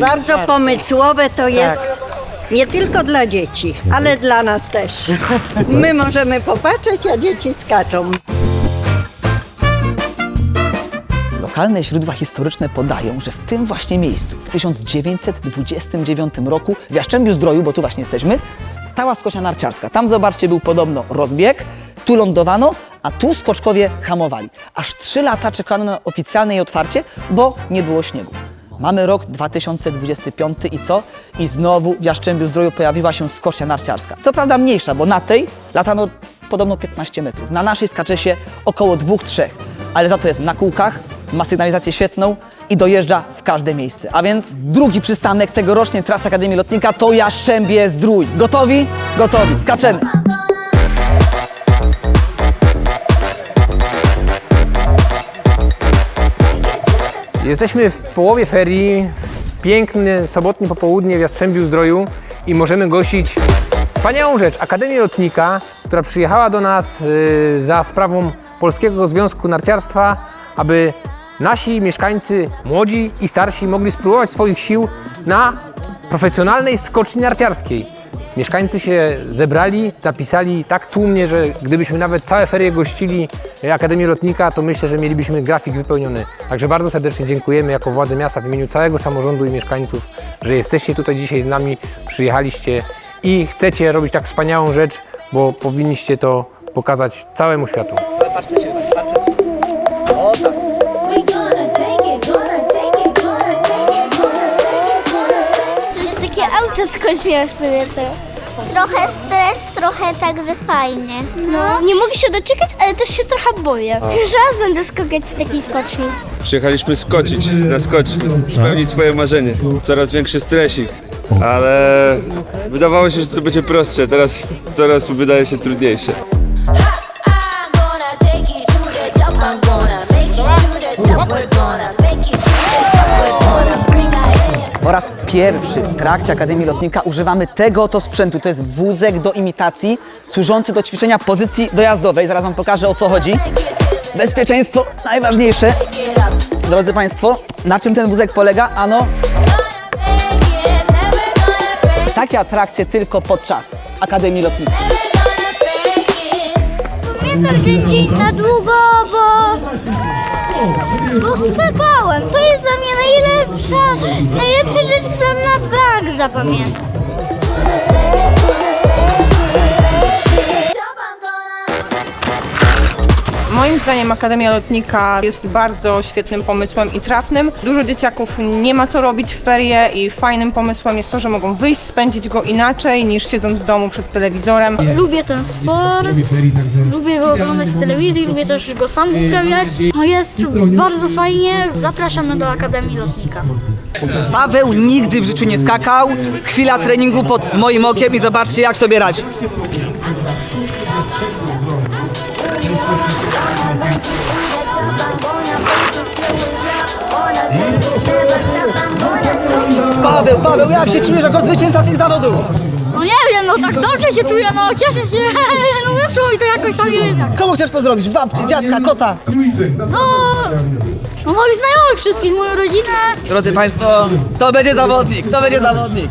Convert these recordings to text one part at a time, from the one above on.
Bardzo pomysłowe to jest nie tylko dla dzieci, ale dla nas też. My możemy popatrzeć, a dzieci skaczą. Lokalne źródła historyczne podają, że w tym właśnie miejscu w 1929 roku w Jaszczębiu Zdroju, bo tu właśnie jesteśmy, stała skocznia narciarska. Tam zobaczcie, był podobno rozbieg, tu lądowano, a tu skoczkowie hamowali. Aż trzy lata czekano na oficjalne jej otwarcie, bo nie było śniegu. Mamy rok 2025 i co? I znowu w Jaszczębiu Zdroju pojawiła się skocznia narciarska. Co prawda mniejsza, bo na tej latano podobno 15 metrów. Na naszej skacze się około 2-3, ale za to jest na kółkach, ma sygnalizację świetną i dojeżdża w każde miejsce. A więc drugi przystanek tegorocznej trasy Akademii Lotnika to Jaszczębie Zdrój. Gotowi? Gotowi. Skaczemy. Jesteśmy w połowie ferii, w piękny sobotnie popołudnie w Jastrzębiu Zdroju i możemy gościć wspaniałą rzecz, Akademię Lotnika, która przyjechała do nas y, za sprawą Polskiego Związku Narciarstwa, aby nasi mieszkańcy, młodzi i starsi, mogli spróbować swoich sił na profesjonalnej skoczni narciarskiej. Mieszkańcy się zebrali, zapisali tak tłumnie, że gdybyśmy nawet całe ferie gościli Akademii Lotnika, to myślę, że mielibyśmy grafik wypełniony. Także bardzo serdecznie dziękujemy jako władze miasta w imieniu całego samorządu i mieszkańców, że jesteście tutaj dzisiaj z nami, przyjechaliście i chcecie robić tak wspaniałą rzecz, bo powinniście to pokazać całemu światu. We takie auto skończyłem w sobie to. Trochę stres, trochę także fajnie. No. Nie mogę się doczekać, ale też się trochę boję. Pierwszy raz będę skakać z takiej skoczni. Przyjechaliśmy skoczyć na skoczni, spełnić swoje marzenie. Coraz większy stresik, ale wydawało się, że to będzie prostsze, teraz, teraz wydaje się trudniejsze. I'm gonna take it to the top. I'm gonna make it to the top. Po raz pierwszy w trakcie Akademii Lotnika używamy tego oto sprzętu. To jest wózek do imitacji, służący do ćwiczenia pozycji dojazdowej. Zaraz Wam pokażę o co chodzi. Bezpieczeństwo najważniejsze. Drodzy Państwo, na czym ten wózek polega? Ano, takie atrakcje tylko podczas Akademii Lotnika. Dzień na. To jest dla mnie najlepsza, najlepsza rzecz, którą na bank zapamiętam. Moim zdaniem Akademia Lotnika jest bardzo świetnym pomysłem i trafnym. Dużo dzieciaków nie ma co robić w ferie i fajnym pomysłem jest to, że mogą wyjść, spędzić go inaczej niż siedząc w domu przed telewizorem. Lubię ten sport, lubię go oglądać w telewizji, lubię też go sam uprawiać. No jest bardzo fajnie, zapraszamy do Akademii Lotnika. Paweł nigdy w życiu nie skakał. Chwila treningu pod moim okiem i zobaczcie jak sobie radzi. Paweł, Paweł, jak się czujesz jako zwycięzca tych zawodów? No nie wiem, no tak dobrze się czuję, no cieszę się, no wyszło mi to jakoś tak, nie wiem jak. Kogo chcesz pozdrowić? Babci, dziadka, kota? No, no moich znajomych wszystkich, moją rodzinę. Drodzy Państwo, to będzie zawodnik, to będzie zawodnik.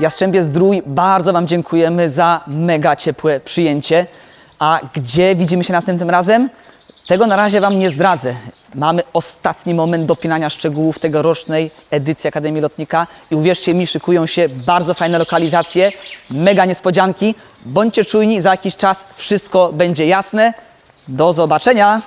Jastrzębie Zdrój, bardzo Wam dziękujemy za mega ciepłe przyjęcie. A gdzie widzimy się następnym razem? Tego na razie Wam nie zdradzę. Mamy ostatni moment dopinania szczegółów tegorocznej edycji Akademii Lotnika i uwierzcie mi, szykują się bardzo fajne lokalizacje, mega niespodzianki. Bądźcie czujni, za jakiś czas wszystko będzie jasne. Do zobaczenia!